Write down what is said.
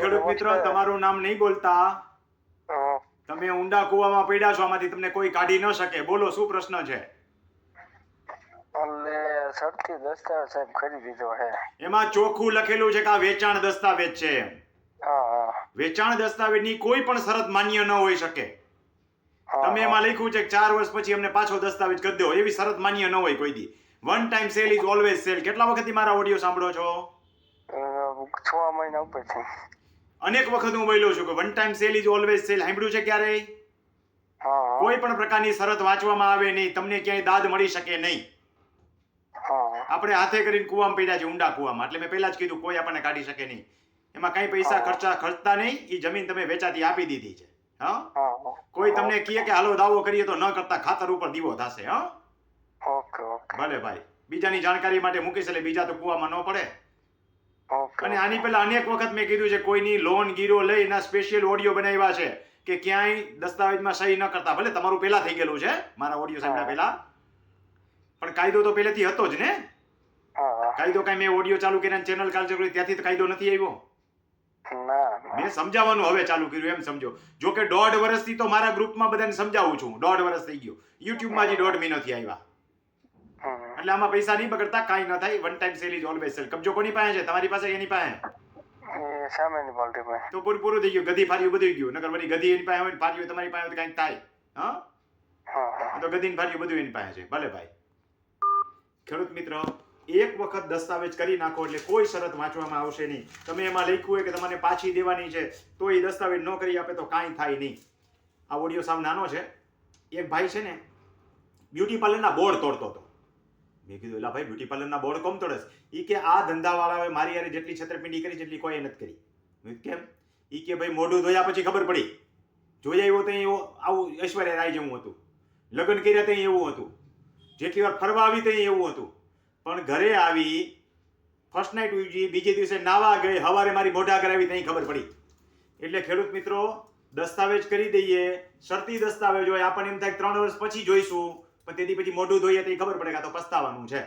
ખેડૂત મિત્રો તમારું નામ નહીં બોલતા. તમે ઊંડા કુવામાં પડ્યા છો આમાંથી તમને કોઈ કાઢી ન શકે. બોલો શું પ્રશ્ન છે? સરથી દસ્તાવેજ સાહેબ ખરીદી દીધો હે એમાં ચોખ્ખું લખેલું છે કે આ વેચાણ દસ્તાવેજ છે વેચાણ દસ્તાવેજની કોઈ પણ શરત માન્ય ન હોઈ શકે. તમે એમાં લખ્યું છે કે ચાર વર્ષ પછી અમને પાછો દસ્તાવેજ કરી દો એવી શરત માન્ય ન હોય કોઈ દી. One time sale is always sale કેટલા વખતથી મારા ઓડિયો સાંભળો છો? છ મહિના ઉપરથી. અનેક વખત હું બોલ્યો છું કે one time sale is always sale સાંભળ્યું છે ક્યારેય કોઈ પણ પ્રકારની શરત વાંચવામાં આવે નહીં. તમને ક્યાંય દાદ મળી શકે નહીં. આપણે હાથે કરીને કુવામાં પડ્યા છે ઊંડા કુવામાં. એટલે મેં પહેલા જ કીધું કોઈ આપણને કાઢી શકે નહીં. એમાં કઈ પૈસા ખર્ચા ખર્ચતા નહીં. એ જમીન તમે વેચાતી આપી દીધી છે. હા. કોઈ તમને કહે કે હાલો દાવો કરીએ તો ન કરતા ખાતર ઉપર દીવો થશે હા? ભલે ભાઈ. બીજાની જાણકારી માટે મૂકીશ એટલે બીજા તો કુવામાં ન પડે. અને આની પહેલા અનેક વખત મેં કીધું છે કોઈની લોન ગીરો લઈ એના સ્પેશિયલ ઓડિયો બનાવ્યા છે કે ક્યાંય દસ્તાવેજમાં સહી ન કરતા. ભલે તમારું પહેલા થઈ ગયેલું છે મારા ઓડિયો સાંભળ્યા પહેલા. પણ કાયદો તો પહેલેથી હતો જ ને. કાયદો કઈ મેં ઓડિયો ચાલુ કર્યા ચેનલ ચાલુ કરી ત્યાંથી તો કાયદો નથી આવ્યો. મેં સમજાવવાનું હવે ચાલુ કર્યું એમ સમજો. જો કે દોઢ વર્ષથી તો મારા ગ્રુપમાં બધાને સમજાવું છું. દોઢ વર્ષ થઈ ગયું. યુટ્યુબમાં હજી દોઢ મહિનોથી આવ્યા. હમ. એટલે આમાં પૈસા નહીં બગડતા કાંઈ ન થાય. One time sale is always sale કબજો કોની પાસે છે? તમારી પાસે એની પાસે? સામેની પાર્ટી પાસે. તો પૂરું પૂરું થઈ ગયું. ગધી ફાર્યું બધું ગયું. નકર વળી ગધી એની પાસે હોય ફાર્યું તમારી પાસે હોય કાંઈક થાય. હા? તો ગધી ફાર્યું બધું એની પાસે છે. ભલે ભાઈ. ખેડૂત મિત્ર એક વખત દસ્તાવેજ કરી નાખો એટલે કોઈ શરત વાંચવામાં આવશે નહીં. તમે એમાં લખ્યું હોય કે તમારે પાછી દેવાની છે તો એ દસ્તાવેજ ન કરી આપે તો કાંઈ થાય નહીં. આ ઓડિયો સાવ નાનો છે. એક ભાઈ છે ને બ્યુટી પાર્લરના બોર્ડ તોડતો હતો. મેં કીધું એલા ભાઈ, બ્યુટી પાર્લરના બોર્ડ કોમ તોડસ. એ કે, આ ધંધાવાળાઓએ મારી યારે જેટલી છેતરપિંડી કરી, જેટલી કોઈ નથી કરી. કેમ? એ કે, ભાઈ, મોઢું ધોયા પછી ખબર પડી. જોઈ આવ્યો તો એવું આવું ઐશ્વર્ય રાય જેવું હતું. લગ્ન કર્યા ત્યાં એવું હતું. જેટલી વાર ફરવા આવી ત્યાં એવું હતું. પણ ઘરે આવી ફર્સ્ટ નાઇટ ઉજી, બીજે દિવસે નાવા ગઈ, હવારે મારી મોઢા કરાવી ત્યાં ખબર પડી. એટલે ખેડૂત મિત્રો, દસ્તાવેજ કરી દઈએ. શરતી દસ્તાવેજ હોય, આપણને એમ થાય ત્રણ વર્ષ પછી જોઈશું. પણ તેથી પછી મોઢું ધોઈએ તો ખબર પડે કે આ તો પસ્તાવાનું છે.